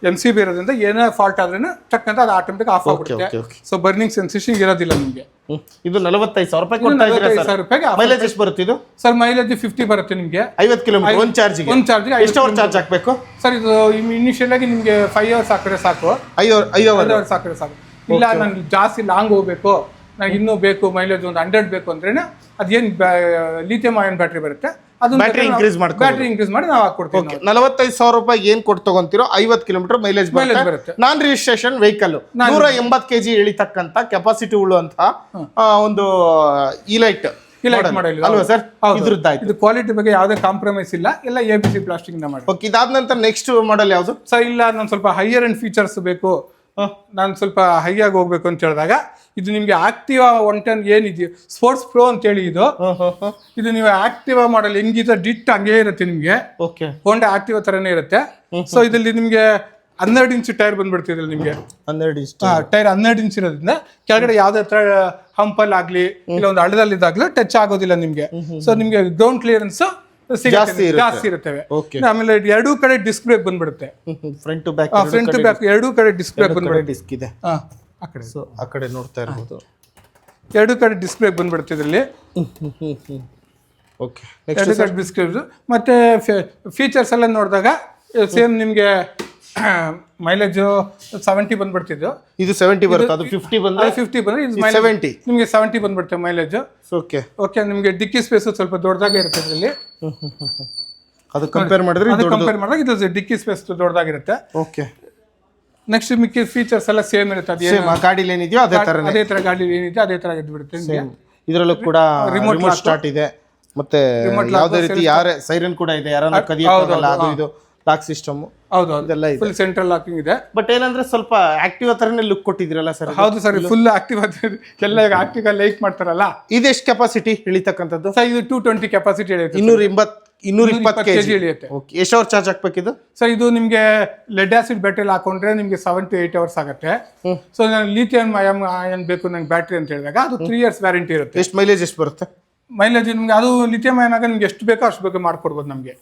ಎಂ ಸಿ ಬಿ ಇರೋದ್ರಿಂದ ಏನೇ ಫಾಲ್ಟ್ ಆದ್ರೂ ಟಕ್ ಅಂತ ಅದು ಆಟೋಮೆಟಿಕ್ ಆಫ್ ಆಗ್ಬಿಡುತ್ತೆ. ಸೊ ಬರ್ನಿಂಗ್ ಸೆನ್ಸೇಷನ್ ಇರೋದಿಲ್ಲ ನಿಮಗೆ. ಇದು ನಲವತ್ತೈದು ಸಾವಿರ ರೂಪಾಯಿ ಸಾವಿರ ರೂಪಾಯಿಗೆ ಮೈಲೇಜ್ ಎಷ್ಟು ಬರುತ್ತೆ ಇದು? ಸರ್ ಮೈಲೇಜ್ ಫಿಫ್ಟಿ ಬರುತ್ತೆ ನಿಮಗೆ. ಐವತ್ತು ಕಿಲೋಮೀಟರ್ ಒಂದು ಚಾರ್ಜಿಗೆ ಒಂದು ಚಾರ್ಜಿಗೆ ಎಷ್ಟು ಅವರ್ ಚಾರ್ಜ್ ಹಾಕಬೇಕು? ಸರ್ ಇದು ಇನಿಷಿಯಲ್ ಆಗಿ ನಿಮಗೆ ಫೈವ್ ಅವರ್ಸ್ ಹಾಕಿದ್ರೆ ಸಾಕು. ಐದು ಅವರ್ ಐದು ಅವರ್ಸ್ ಹಾಕಿದ್ರೆ ಸಾಕು. ಇಲ್ಲ ನಾನು ಜಾಸ್ತಿ ಲಾಂಗ್ ಹೋಗ್ಬೇಕು. ನನಗೆ ಇನ್ನೂ ಬೇಕು ಮೈಲೇಜ್ ಒಂದು ಹಂಡ್ರೆಡ್ ಬೇಕು ಅಂದ್ರೆ ಅದೇನು ಲಿಥಿಯಂ ಆಯನ್ ಬ್ಯಾಟ್ರಿ ಬರುತ್ತೆ. ಅದು ಬ್ಯಾಟ್ರಿ ಇನ್ಕ್ರೀಸ್ ಮಾಡಿ ಬ್ಯಾಟ್ರಿ ಇನ್ಕ್ರೀಸ್ ಮಾಡಿ ನಾವು ಹಾಕೊಡ್ತೀವಿ. ನಲವತ್ತೈದು ಸಾವಿರ ರೂಪಾಯಿ ಏನು ಕೊಟ್ಟು ತಗೊಂತೀರೋ ಐವತ್ತು ಕಿಲೋಮೀಟರ್ ಮೈಲೇಜ್ ಬರುತ್ತೆ. ನಾನ್ ರಿಜಿಸ್ಟ್ರೇಷನ್ ವೆಹಿಕಲ್ ನೂರ ಎಂಬತ್ತು ಕೆಜಿ ಇಳಿತಕ್ಕಂಥ ಕೆಪಾಸಿಟಿ ಉಳ್ಳುವಂತಹ ಒಂದು ಇಲೈಟ್ Elite model. ಅಲ್ವಾ ಸರ್. ಇದ್ರದ್ದಾಯ್ತು. ಇದು ಕ್ವಾಲಿಟಿ ಬಗ್ಗೆ ಯಾವುದೇ ಕಾಂಪ್ರಮೈಸ್ ಇಲ್ಲ. ಎಲ್ಲ ಎ ಬಿ ಸಿ ಪ್ಲಾಸ್ಟಿಕ್ನ ಮಾಡಿ ಓಕೆ ಇದಾದ ನಂತರ ನೆಕ್ಸ್ಟ್ ಮಾಡಲ್ ಯಾವುದು? ಸರ್ ಇಲ್ಲ ನಾನು ಸ್ವಲ್ಪ ಹೈಯರ್ ಅಂಡ್ ಫೀಚರ್ಸ್ ಬೇಕು. ನಾನು ಸ್ವಲ್ಪ ಹೈ ಆಗಿ ಹೋಗ್ಬೇಕು ಅಂತ ಹೇಳಿದಾಗ ಇದು ನಿಮಗೆ ಆಕ್ಟಿವಾ ಒನ್ ಟೆನ್ ಏನಿದೆಯೋ ಸ್ಪೋರ್ಟ್ಸ್ ಪ್ರೋ ಅಂತ ಹೇಳಿ ಇದು ಇದು ನೀವು ಆಕ್ಟಿವಾ ಮಾಡಲ್ ಹೆಂಗಿದೆ ಡಿಟ್ ಹಂಗೇ ಇರುತ್ತೆ ನಿಮಗೆ. ಓಕೆ. ಹೋಂಡಾ ಆಕ್ಟಿವಾ ತರನೇ ಇರುತ್ತೆ. ಸೊ ಇದರಲ್ಲಿ ನಿಮಗೆ ಹನ್ನೆರಡು ಇಂಚ್ ಟೈರ್ ಬಂದ್ಬಿಡ್ತಿದ್ರೆ ನಿಮಗೆ. ಹನ್ನೆರಡು ಇಂಚ್ ಟೈರ್ ಹನ್ನೆರಡು ಇಂಚ್ ಇರೋದ್ರಿಂದ ಕೆಳಗಡೆ ಯಾವ್ದೇ ತರ ಹಂಪಲ್ ಆಗ್ಲಿ ಇಲ್ಲ ಒಂದು ಹಳ್ಳದಲ್ಲಿ ಇದಾಗ್ಲಿ ಟಚ್ ಆಗೋದಿಲ್ಲ ನಿಮ್ಗೆ. ಸೊ ನಿಮ್ಗೆ ಗ್ರೌಂಡ್ ಕ್ಲಿಯರೆನ್ಸ್ ಜಾಸ್ತಿ ಇರುತ್ತೆ. ಜಾಸ್ತಿ ಇರುತ್ತವೆ. ಆಮೇಲೆ ಎರಡೂ ಕಡೆ ಡಿಸ್ಕ್ ಬ್ರೇಕ್ ಬಂದ್ಬಿಡುತ್ತೆ. Front to back front back ಎರಡೂ ಕಡೆ ಡಿಸ್ಕ್ ಬ್ರೇಕ್ ಬಂದ್ಬಿಡುತ್ತೆ. ಡಿಸ್ಕ್ ಇದೆ. ಆ ಕಡೆ. ಸೊ ಆ ಕಡೆ ನೋಡ್ತಾ ಇರ್ಬೋದು. ಎರಡು ಕಡೆ ಡಿಸ್ಪ್ಲೇ ಬಂದ್ಬಿಡುತ್ತೆ ಇದರಲ್ಲಿ ಓಕೆ ಎರಡು ಕಡೆ ಡಿಸ್ಪ್ಲೇ ಮತ್ತೆ ಫೀಚರ್ಸ್ ಎಲ್ಲ ನೋಡಿದಾಗ ಸೇಮ್ ನಿಮಗೆ ಮೈಲೇಜು ಸೆವೆಂಟಿ ಬಂದ್ಬಿಡ್ತಿದ್ದು ಇದು ಸೆವೆಂಟಿ ಬರುತ್ತೆ? ಅದು ಫಿಫ್ಟಿ ಬಂದ್ರೆ? ಫಿಫ್ಟಿ ಬಂದ್ರೆ ಇದು ಸೆವೆಂಟಿ ನಿಮಗೆ ಸೆವೆಂಟಿ ಬಂದ್ಬಿಡುತ್ತೆ ಮೈಲೇಜ್ ಓಕೆ ಓಕೆ ನಿಮಗೆ ಡಿಕ್ಕಿ ಸ್ಪೇಸ್ ಸ್ವಲ್ಪ ದೊಡ್ಡದಾಗೆ ಇರುತ್ತೆ ಇದರಲ್ಲಿ. ಅದು ಕಂಪೇರ್ ಮಾಡಿದ್ರೆ ಅದು ಕಂಪೇರ್ ಮಾಡಿದಾಗ ಇದು ಡಿಕ್ಕಿ ಸ್ಪೇಸ್ ದೊಡ್ಡದಾಗಿರುತ್ತೆ. ಓಕೆ ನೆಕ್ಸ್ಟ್ ಮಿಕ್ಕಿ ಫೀಚರ್ಸ್ ಎಲ್ಲ ಸೇಮ್ ಇರುತ್ತೆ. ಅದೇ ಸೇಮ್ ಗಾಡಿಲಿ ಏನಿದೆಯೋ ಅದೇ ತರ ಅದೇ ತರ ಗಾಡಿ ಏನಿದೆ ಅದೇ ತರ ಇದ್ದು ಬಿಡುತ್ತೆ ನಿಮಗೆ ಇದರಲ್ಲೂ ಕೂಡ ರಿಮೋಟ್ ಸ್ಟಾರ್ಟ್ ಇದೆ. ಮತ್ತೆ ಯಾವುದೇ ರೀತಿ ಯಾರೇ ಸೈರನ್ ಕೂಡ ಇದೆ. ಯಾರನ್ನ ಕದಿಯಕ್ಕಾಗಲ್ಲ ಅದು ಇದು. ಲಾಕ್ ಸಿಸ್ಟಮ್ ಹೌದು ಅದೆಲ್ಲ ಇದೆ. ಫುಲ್ ಸೆಂಟ್ರಲ್ ಲಾಕಿಂಗ್ ಇದೆ. ಬಟ್ ಏನಂದ್ರೆ ಸ್ವಲ್ಪ ಆಕ್ಟಿವ್ ತರನೇ ಲುಕ್ ಕೊಟ್ಟಿದ್ರಲ್ಲ ಸರ್ ಹೌದು ಸರ್ ಫುಲ್ ಆಕ್ಟಿವ್ ಎಲ್ಲ ಈಗ ಆಕ್ಟಿವ್ ಲೈಕ್ ಮಾಡ್ತಾರಲ್ಲ? ಇದೆಷ್ಟು ಕೆಪಾಸಿಟಿ ಇಳಿತಕ್ಕಂಥದ್ದು? ಸರ್ ಇದು ಟೂ ಟ್ವೆಂಟಿ ಕೆಪಾಸಿಟಿ ಇಳಿಯುತ್ತೆ ಇನ್ನೂರ ಎಂಬತ್ ಇನ್ನೂರ ಇಪ್ಪತ್ತು ಕೆಜಿ ಕೆಜಿ ಇಳಿಯುತ್ತೆ. ಓಕೆ ಎಷ್ಟು ಅವರ್ ಚಾರ್ಜ್ ಹಾಕ್ಬೇಕಿದು? ಸರ್ ಇದು ನಿಮಗೆ ಲೆಡ್ ಆಸಿಡ್ ಬ್ಯಾಟ್ರಿ ಹಾಕೊಂಡ್ರೆ ನಿಮಗೆ ಸೆವೆನ್ ಟು ಏಟ್ ಅವರ್ಸ್ ಆಗುತ್ತೆ. ಸೊ ನಾನು ಲಿಥಿಯಂ ಅಯಮ್ ಅಯನ್ ಬೇಕು ನಂಗೆ ಬ್ಯಾಟ್ರಿ ಅಂತ ಹೇಳಿದಾಗ ಅದು ತ್ರೀ ಇಯರ್ಸ್ ವ್ಯಾರಂಟಿ ಇರುತ್ತೆ. ಎಷ್ಟು ಮೈಲೇಜ್ ಎಷ್ಟು ಬರುತ್ತೆ? ಮೈಲೇಜ್ ನಿಮ್ಗೆ ಅದು ಲಿಥಿಯಂ ಅಯನ್ ಆಗ ನಿಮ್ಗೆ ಎಷ್ಟು ಬೇಕೋ ಅಷ್ಟು ಬೇಕೋ ಮಾಡ್ಕೊಡ್ಬೋದು ನಮಗೆ.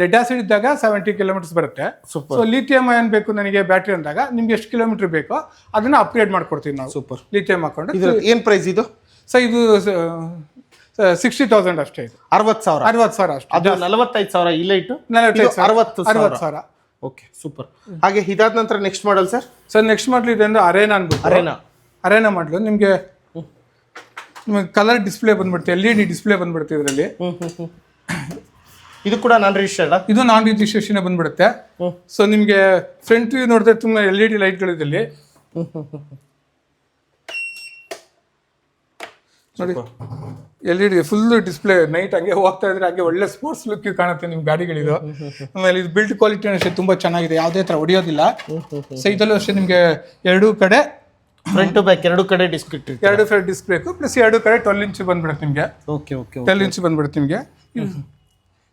ಲೆಡ್ ಆಸಿಡ್ ಇದ್ದಾಗ ಸೆವೆಂಟಿ ಕಿಲೋಮೀಟರ್ಸ್ ಬರುತ್ತೆ. ಸೊ ಲಿಥಿಯಂ ಅಯನ್ ಬೇಕು ನನಗೆ ಬ್ಯಾಟ್ರಿ ಅಂದಾಗ ನಿಮ್ಗೆ ಎಷ್ಟು ಕಿಲೋಮೀಟರ್ ಬೇಕೋ ಅದನ್ನ ಅಪ್ಗ್ರೇಡ್ ಮಾಡ್ಕೊಡ್ತೀವಿ ನಾವು. ಸೂಪರ್ ಲಿಥಿಯಂ ಹಾಕೊಂಡು. ಏನ್ ಪ್ರೈಸ್ ಇದು? ಸೊ ಇದು ಸಿಕ್ಸ್ಟಿ ತೌಸಂಡ್ ಅಷ್ಟೇ ಇದು. ಅರವತ್ತು ಸಾವಿರ? ಅರವತ್ತು ಸಾವಿರ ಅಷ್ಟೇ. ಅದು ನಲವತ್ತೈದು ಸಾವಿರ ಇಲ್ಲ ಇಟ್ಟು? ನಲವತ್ತೈದು. ಅರವತ್ತು ಅರವತ್ತು ಸಾವಿರ. ಓಕೆ ಸೂಪರ್ ಹಾಗೆ ಇದಾದ ನಂತರ next model sir sir next model ಇದೆ ಅಂದ್ರೆ ಅರೇನಾ ಅನ್ಬಿಟ್ಟು. ಅರೇನಾ ಅರೇನಾ ಮಾಡಲು ನಿಮಗೆ ನಿಮಗೆ ಕಲರ್ ಡಿಸ್ಪ್ಲೇ ಬಂದ್ಬಿಡುತ್ತೆ ಎಲ್ ಇ ಡಿ ಡಿಸ್ಪ್ಲೇ ಬಂದ್ಬಿಡುತ್ತೆ ಇದರಲ್ಲಿ. ಇದು ಕೂಡ ನಾನ್ ರಿಜಿಸ್ಟರ್ಡ್ ಇದು ನಾನ್ ರಿಜಿಸ್ಟ್ರೇಷನ್ ಬಂದ್ಬಿಡುತ್ತೆ. ಸೊ ನಿಮಗೆ ಫ್ರಂಟ್ ವ್ಯೂ ನೋಡಿದ್ರೆ ತುಂಬ ಎಲ್ ಇ ಡಿ ಲೈಟ್ಗಳಿದಲ್ಲಿ ನೋಡಿ L E D full display night ಹಂಗೆ ಹೋಗ್ತಾ ಇದ್ರೆ ಹಾಗೆ ಒಳ್ಳೆ ಸ್ಪೋರ್ಟ್ಸ್ ಲುಕ್ ಕಾಣುತ್ತೆ ನಿಮ್ಮ ಗಾಡಿಗಳಿದು. ಆಮೇಲೆ ಇದು ಬಿಲ್ಡ್ ಕ್ವಾಲಿಟಿ ಅಷ್ಟೇ ತುಂಬಾ ಚೆನ್ನಾಗಿದೆ ಯಾವುದೇ ತರ ಹೊಡೆಯೋದಿಲ್ಲ. ಸೊ ಇದಲ್ಲೂ ಅಷ್ಟೇ ನಿಮಗೆ ಎರಡೂ ಕಡೆ ಫ್ರಂಟ್ ಬ್ಯಾಕ್ ಎರಡು ಕಡೆ ಡಿಸ್ಕ್ ಇಟ್ಟಿರ್ತೀವಿ ಎರಡು ಕಡೆ ಡಿಸ್ಕ್ ಬೇಕು ಪ್ಲಸ್ ಎರಡು ಕಡೆ ಟ್ವೆಲ್ ಇಂಚ್ ಬಂದ್ಬಿಡುತ್ತೆ ನಿಮಗೆ. ಓಕೆ ಓಕೆ ಟ್ವೆಲ್ ಇಂಚ್ ಬಂದ್ಬಿಡುತ್ತೆ ನಿಮಗೆ.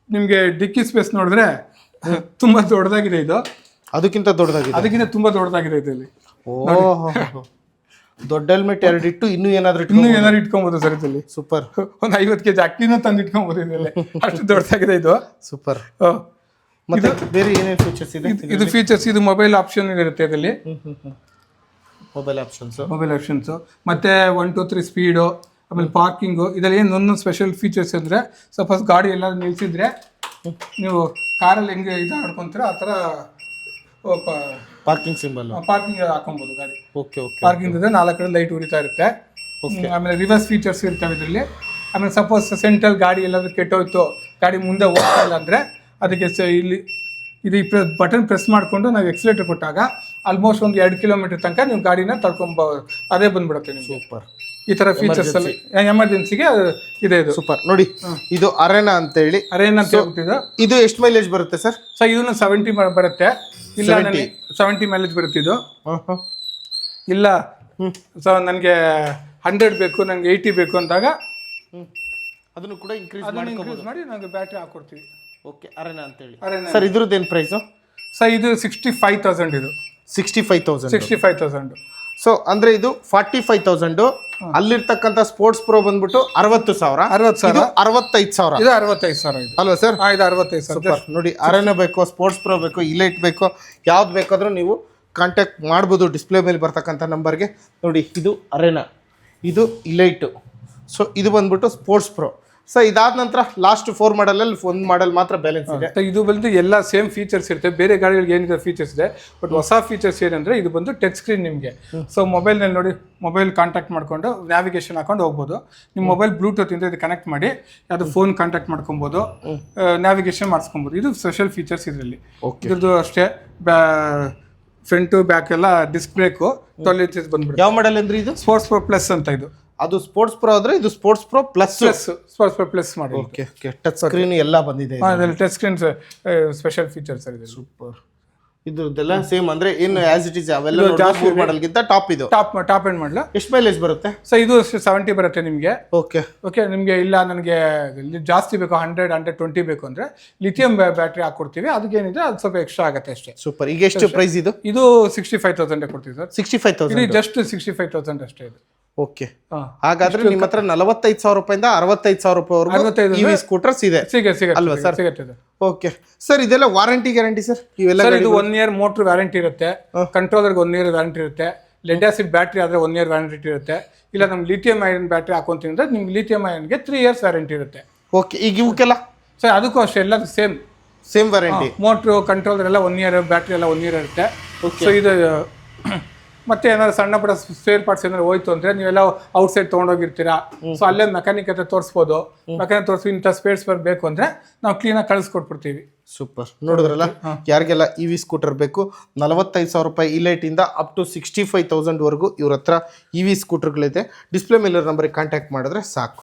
ನಿಮಗೆ ಡಿಕ್ಕಿ ಸ್ಪೇಸ್ ನೋಡಿದ್ರೆ ತುಂಬಾ ದೊಡ್ಡದಾಗಿದೆ ಇದು. ಅದಕ್ಕಿಂತ ದೊಡ್ಡದಾಗಿದೆ. ಅದಕ್ಕಿಂತ ತುಂಬಾ ದೊಡ್ಡದಾಗಿದೆ ಇದರಲ್ಲಿ ಓಹೋ. ದೊಡ್ಡ ಹೆಲ್ಮೆಟ್ ಎರಡು ಇಟ್ಟು ಇನ್ನೂ ಏನಾದ್ರೂ ಇನ್ನೂ ಏನಾದ್ರು ಇಟ್ಕೊಬೋದು ಸರ್ ಇದರಲ್ಲಿ. ಸೂಪರ್ ಒಂದು ಐವತ್ತು ಕೆಜಿ ಅಕ್ಕಿನ ತಂದು ಇಟ್ಕೊಬೋದು ಇದರಲ್ಲಿ. ಅಷ್ಟು ದೊಡ್ಡದಾಗಿದೆ ಇದು. ಸೂಪರ್. ಮತ್ತೆ ಬೇರೆ ಏನೇನು ಫೀಚರ್ಸ್ ಇದೆ? ಇದು ಫೀಚರ್ಸ್ ಇದು ಮೊಬೈಲ್ ಆಪ್ಷನ್ ಇರುತ್ತೆ ಇದರಲ್ಲಿ. ಮೊಬೈಲ್ ಆಪ್ಷನ್ಸ್ ಮೊಬೈಲ್ ಆಪ್ಷನ್ಸ್ ಮತ್ತೆ ಒನ್ ಟು ತ್ರೀ ಸ್ಪೀಡು ಆಮೇಲೆ ಪಾರ್ಕಿಂಗು ಇದರಲ್ಲಿ ಏನು ಒಂದೊಂದು ಸ್ಪೆಷಲ್ ಫೀಚರ್ಸ್ ಅಂದರೆ ಸಪೋಸ್ ಗಾಡಿ ಎಲ್ಲ ನಿಲ್ಸಿದ್ರೆ ನೀವು ಕಾರಲ್ಲಿ ಹೆಂಗೆ ಇದು ಆಡ್ಕೊಂತೀರ ಆ ಥರ ಪಾರ್ಕಿಂಗ್ ಸಿಂಬಲ್ ಪಾರ್ಕಿಂಗ್ ಹಾಕೊಬೋದು ಗಾಡಿ. ಓಕೆ ಓಕೆ ಪಾರ್ಕಿಂಗ್ ಇದ್ರೆ ನಾಲ್ಕು ಕಡೆ ಲೈಟ್ ಉರಿತಾ ಇರುತ್ತೆ. ಓಕೆ ಆಮೇಲೆ ರಿವರ್ಸ್ ಫೀಚರ್ಸ್ ಇರ್ತವೆ ಇದರಲ್ಲಿ. ಆಮೇಲೆ ಸಪೋಸ್ ಸೆಂಟ್ರಲ್ ಗಾಡಿ ಎಲ್ಲಾದ್ರೂ ಕೆಟ್ಟೋಯ್ತು ಗಾಡಿ ಮುಂದೆ ಹೋಗ್ತಾ ಇಲ್ಲ ಅಂದರೆ ಅದಕ್ಕೆ ಇಲ್ಲಿ ಇದು ಬಟನ್ ಪ್ರೆಸ್ ಮಾಡಿಕೊಂಡು ನಾವು ಎಕ್ಸಿಲೇಟರ್ ಕೊಟ್ಟಾಗ ಆಲ್ಮೋಸ್ಟ್ ಒಂದು ಎರಡು ಕಿಲೋಮೀಟರ್ ತನಕ ನೀವು ಗಾಡಿನ ತಳ್ಕೊಂಬ ಅದೇ ಬಂದ್ಬಿಡುತ್ತೆ ನಿಮ್ಗೆ. ಸೂಪರ್ ಈ ಥರ ಫೀಚರ್ಸ್ ಅಲ್ಲಿ ಎಮರ್ಜೆನ್ಸಿಗೆ ಇದೆ ಇದು. ಸೂಪರ್ ನೋಡಿ ಇದು ಅರೆನಾ ಅಂತ ಹೇಳಿ ಅರೇನಾ ಅಂತ ಹೇಳ್ಬಿಟ್ಟಿದ್ದು. ಇದು ಎಷ್ಟು ಮೈಲೇಜ್ ಬರುತ್ತೆ ಸರ್? ಸರ್ ಇದನ್ನು ಸೆವೆಂಟಿ ಬರುತ್ತೆ. ಇಲ್ಲ ನನಗೆ ಸೆವೆಂಟಿ ಮೈಲೇಜ್ ಬರುತ್ತೆ ಇದು. ಇಲ್ಲ. ಸೊ ನನಗೆ ಹಂಡ್ರೆಡ್ ಬೇಕು ನನಗೆ ಏಯ್ಟಿ ಬೇಕು ಅಂದಾಗ ಅದನ್ನು ಕೂಡ ಇನ್ಕ್ರೀಸ್ ಇನ್ಕ್ರೀಸ್ ಮಾಡಿ ನನಗೆ ಬ್ಯಾಟ್ರಿ ಹಾಕೊಡ್ತೀವಿ. ಓಕೆ ಅರೇನಾ ಅಂತ ಹೇಳಿ ಅರೇನಾ ಸರ್ ಇದ್ರದ್ದು ಏನು ಪ್ರೈಸು ಸರ್ ಇದು ಸಿಕ್ಸ್ಟಿ ಫೈವ್ ತೌಸಂಡ್ ಇದು. Sixty five thousand sixty five thousand so ಅಂದ್ರೆ ಇದು ಫಾರ್ಟಿ ಫೈವ್ ತೌಸಂಡ್ ಅಲ್ಲಿರ್ತಕ್ಕಂಥ ಸ್ಪೋರ್ಟ್ಸ್ ಪ್ರೋ ಬಂದ್ಬಿಟ್ಟು ಅರವತ್ತು ಸಾವಿರ. ಅರವತ್ತು ಸಾವಿರ. ಅರವತ್ತೈದು ಸಾವಿರ. ಇದು ಅರವತ್ತೈದು ಸಾವಿರ ಇದು. ಅಲ್ವಾ ಸರ್? ಇದು ಅರವತ್ತೈದು ಸಾವಿರ. ನೋಡಿ ಅರೆನಾ ಬೇಕು ಸ್ಪೋರ್ಟ್ಸ್ ಪ್ರೋ ಬೇಕು ಇಲೈಟ್ ಬೇಕು ಯಾವ್ದು ಬೇಕಾದರೂ ನೀವು ಕಾಂಟ್ಯಾಕ್ಟ್ ಮಾಡ್ಬೋದು ಡಿಸ್ಪ್ಲೇ ಮೇಲೆ ಬರ್ತಕ್ಕಂಥ ನಂಬರ್ಗೆ ನೋಡಿ ಇದು ಅರೆನಾ ಇದು ಇಲೈಟು ಸೊ ಇದು ಬಂದ್ಬಿಟ್ಟು ಸ್ಪೋರ್ಟ್ಸ್ ಪ್ರೋ ಸೊ ಇದಾದ ನಂತರ ಲಾಸ್ಟ್ ಫೋರ್ ಮಾಡಲಲ್ಲಿ ಒಂದು ಮಾಡಲ್ ಮಾತ್ರ ಬ್ಯಾಲೆನ್ಸ್ ಇದೆ. ಇದು ಬಂದು ಎಲ್ಲ ಸೇಮ್ ಫೀಚರ್ಸ್ ಇರುತ್ತೆ. ಬೇರೆ ಗಾಡಿಗಳಿಗೆ ಏನಿದೆ ಫೀಚರ್ಸ್ ಇದೆ ಬಟ್ ಹೊಸ ಫೀಚರ್ಸ್ ಏನಂದ್ರೆ ಇದು ಬಂದು ಟಚ್ ಸ್ಕ್ರೀನ್ ನಿಮಗೆ. ಸೊ ಮೊಬೈಲ್ನಲ್ಲಿ ನೋಡಿ ಮೊಬೈಲ್ ಕಾಂಟ್ಯಾಕ್ಟ್ ಮಾಡ್ಕೊಂಡು ನ್ಯಾವಿಗೇಷನ್ ಹಾಕೊಂಡು ಹೋಗ್ಬೋದು. ನಿಮ್ಮ ಮೊಬೈಲ್ ಬ್ಲೂಟೂತ್ ಇಂದ ಇದು ಕನೆಕ್ಟ್ ಮಾಡಿ ಅದು ಫೋನ್ ಕಾಂಟ್ಯಾಕ್ಟ್ ಮಾಡ್ಕೊಬೋದು ನ್ಯಾವಿಗೇಷನ್ ಮಾಡಿಸ್ಕೊಬೋದು. ಇದು ಸ್ಪೆಷಲ್ ಫೀಚರ್ಸ್ ಇದರಲ್ಲಿ. ಇದ್ರದ್ದು ಅಷ್ಟೇ ಫ್ರಂಟು ಬ್ಯಾಕ್ ಎಲ್ಲ ಡಿಸ್ಪ್ಲೇಕು ಟ್ವೆಲ್ ಇಂಚಸ್ ಬಂದ್ಬಿಡುತ್ತೆ. ಯಾವ ಮಾಡಲ್ ಅಂದ್ರೆ ಇದು? ಸ್ಪೋರ್ಟ್ಸ್ ಪ್ರೋ ಪ್ಲಸ್ ಅಂತ ಇದು. ಅದು ಸ್ಪೋರ್ಟ್ಸ್ ಪ್ರೋ ಆದ್ರೆ ಇದು sports pro plus plus sports pro plus ಮಾಡಿ ಓಕೆ ಓಕೆ ಟಚ್ ಸ್ಕ್ರೀನ್ ಎಲ್ಲ ಬಂದಿದೆ ಇದರಲ್ಲಿ. ಟಚ್ ಸ್ಕ್ರೀನ್ ಸ್ಪೆಷಲ್ ಫೀಚರ್ಸ್ ಇದೆ ಸೂಪರ್ ಇದ್ರದ್ದೆಲ್ಲ ಸೇಮ್ ಅಂದ್ರೆ ಏನು ಆಸ್ ಇಟ್ ಇಸ್ ಅವೆಲ್ಲ ಜಾಸ್ತಿ ಮಾಡಲ್ಗಿಂತ ಟಾಪ್ ಇದು. ಟಾಪ್ ಟಾಪ್ ಎಂಡ್ ಮಾಡ್ಲಾ? ಎಷ್ಟು ಮೈಲೇಜ್ ಬರುತ್ತೆ? ಸೊ ಇದು ಸೆವೆಂಟಿ ಬರುತ್ತೆ ನಿಮಗೆ. ಓಕೆ ಓಕೆ ನಿಮಗೆ ಇಲ್ಲ ನನಗೆ ಇಲ್ಲಿ ಜಾಸ್ತಿ ಬೇಕು ಹಂಡ್ರೆಡ್ ಹಂಡ್ರೆಡ್ ಟ್ವೆಂಟಿ ಬೇಕು ಅಂದ್ರೆ ಲಿಥಿಯಂ ಬ್ಯಾಟ್ರಿ ಅದಕ್ಕೆ ಏನಿದೆ ಅದು ಸ್ವಲ್ಪ ಎಕ್ಸ್ಟ್ರಾ ಆಗುತ್ತೆ ಅಷ್ಟೇ. ಸೂಪರ್ ಈಗ ಎಷ್ಟು ಪ್ರೈಸ್ ಇದು? ಇದು ಸಿಕ್ಸ್ಟಿ ಫೈವ್ ತೌಸಂಡ್ ಕೊಡ್ತೀವಿ sir. Sixty five thousand just sixty five thousand ಅಷ್ಟೇ ಇದು. ಓಕೆ ಹಾಗಾದ್ರೆ ನಿಮ್ಮ ಹತ್ರ ನಲವತ್ತೈದು ಸಾವಿರ ರೂಪಾಯಿಂದ ಅರವತ್ತೈದು ಸಾವಿರ ರೂಪಾಯಿ ಇವಿ ಸ್ಕೂಟರ್ಸ್ ಇದೆ. ಸಿಗುತ್ತೆ ಸಿಗುತ್ತೆ ಅಲ್ವಾ ಸರ್? ಸಿಗುತ್ತೆ. ಓಕೆ ಸರ್ ಇದೆಲ್ಲ ವಾರಂಟಿ ಗ್ಯಾರಂಟಿ ಸರ್ ಇವೆಲ್ಲ ಇದು ಒನ್ ಇಯರ್ ಮೋಟ್ರ್ ವ್ಯಾರಂಟಿ ಇರುತ್ತೆ. ಕಂಟ್ರೋಲರ್ಗೆ ಒನ್ ಇಯರ್ ವ್ಯಾರಂಟಿ ಇರುತ್ತೆ. ಲೆಡ್ ಆಸಿಡ್ ಬ್ಯಾಟ್ರಿ ಆದರೆ ಒನ್ ಇಯರ್ ವ್ಯಾರಂಟಿ ಇರುತ್ತೆ. ಇಲ್ಲ ನಮ್ಗೆ ಲಿಥಿಯಂ ಐರನ್ ಬ್ಯಾಟ್ರಿ ಹಾಕೊಂತೀನಿ ಅಂದ್ರೆ ನಿಮ್ಗೆ ಲಿಥಿಯಂ ಐರನ್ಗೆ ತ್ರೀ ಇಯರ್ಸ್ ವ್ಯಾರಂಟಿ ಇರುತ್ತೆ. ಓಕೆ ಈಗ ಇವಕ್ಕೆಲ್ಲ? ಸರ್ ಅದಕ್ಕೂ ಅಷ್ಟೇ ಎಲ್ಲ same same warranty motor controller ಎಲ್ಲ ಒನ್ ಇಯರ್ ಬ್ಯಾಟ್ರಿ ಎಲ್ಲ ಒನ್ ಇಯರ್ ಇರುತ್ತೆ. ಸೊ ಇದು ಮತ್ತೆ ಏನಾದ್ರು ಸಣ್ಣ ಪುಟ್ಟ ಸ್ಪೇರ್ ಪಾರ್ಟ್ಸ್ ಏನಾದ್ರು ಹೋಯ್ತು ಅಂದ್ರೆ ನೀವೆಲ್ಲ ಔಟ್ಸೈಡ್ ತೊಗೊಂಡೋಗಿರ್ತೀರಾ? ಸೊ ಅಲ್ಲೇ ಮೆಕ್ಯಾನಿಕ್ ಹತ್ರ ತೋರಿಸ್ಬೋದು. ಮೆಕ್ಯಾನಿಕ್ ತೋರಿಸಿ ಇಂಥ ಸ್ಪೇರ್ಸ್ ಬೇಕು ಅಂದ್ರೆ ನಾವು ಕ್ಲೀನಾಗಿ ಕಳಿಸ್ಕೊಟ್ಬಿಡ್ತೀವಿ. ಸೂಪರ್ ನೋಡಿದ್ರಲ್ಲ? ಯಾರಿಗೆಲ್ಲ ಇ ವಿ ಸ್ಕೂಟರ್ ಬೇಕು ನಲವತ್ತೈದು ಸಾವಿರ ರೂಪಾಯಿ ಇಲೈಟಿಂದ ಅಪ್ ಟು ಸಿಕ್ಸ್ಟಿ ಫೈವ್ ತೌಸಂಡ್ವರೆಗೂ ಇವ್ರ ಹತ್ರ ಇ ವಿ ಸ್ಕೂಟರ್ಗಳಿದೆ ಡಿಸ್ಪ್ಲೇ ಮೇಲೆ ನಂಬರಿಗೆ ಕಾಂಟ್ಯಾಕ್ಟ್ ಮಾಡಿದ್ರೆ ಸಾಕು.